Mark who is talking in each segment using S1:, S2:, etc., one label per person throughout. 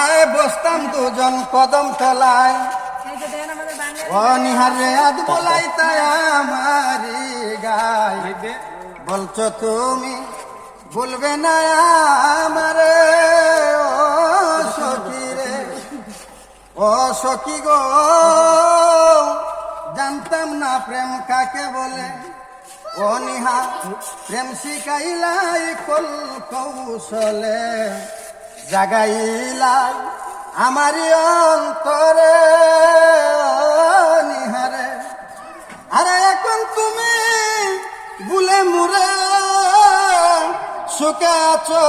S1: আয় বসতাম দুজন কদম তলায়। অনিহার আজ বলাই তাই আমারি গায়। বলছো তুমি ভুলবে না আমারে। ও সখী রে ও সখী গো। জানতাম না প্রেম কাকে বলে। ও নিহা, প্রেম শিখাইলাই কল কৌশলে, জাগাইলাই আমারি অন্তরে। নিহারে আরে এখন তুমি বুলে মুরে, সুখে আছো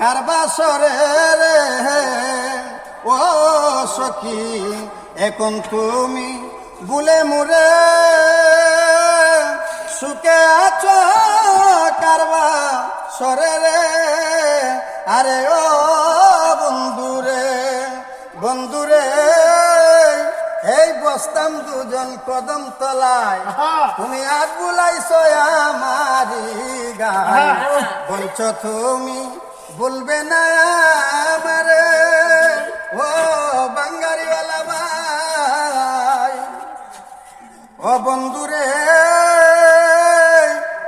S1: কারবাসরে রে। ও সখী, এখন তুমি বুলে মুরে। সরে রে। আরে ও বন্ধুরে বন্ধুরে এই বসতাম দুজন কদম তলায়। তুমি আর বুলাইছো আমারি গায় বলছ তুমি বলবে না আমারে। ও বাঙ্গারিওয়ালা ভাই ও বন্ধুরে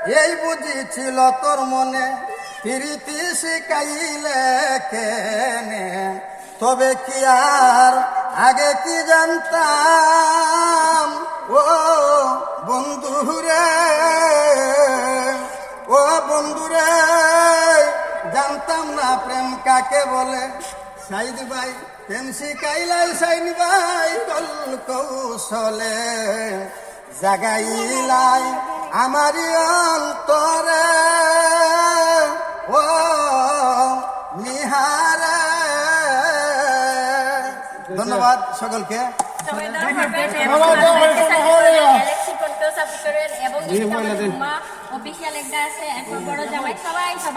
S1: এই বুঝিছিল তোর মনে, প্রীতি শিখাইলে কেনে? তবে কি আর, আগে কি জানতাম? ও বন্ধু বন্ধুরে ও বন্ধুরে জানতাম না প্রেম কাকে বলে? সাইদ ভাই, প্রেম শিখাইলাই সাইন ভাই কৌশলে জাগাইলাই আমারি অন্তরে ও নিহারে। ধন্যবাদ সকলকে।
S2: এবং অফিসিয়াল একটা আছে বড় জামাই সবাই সবার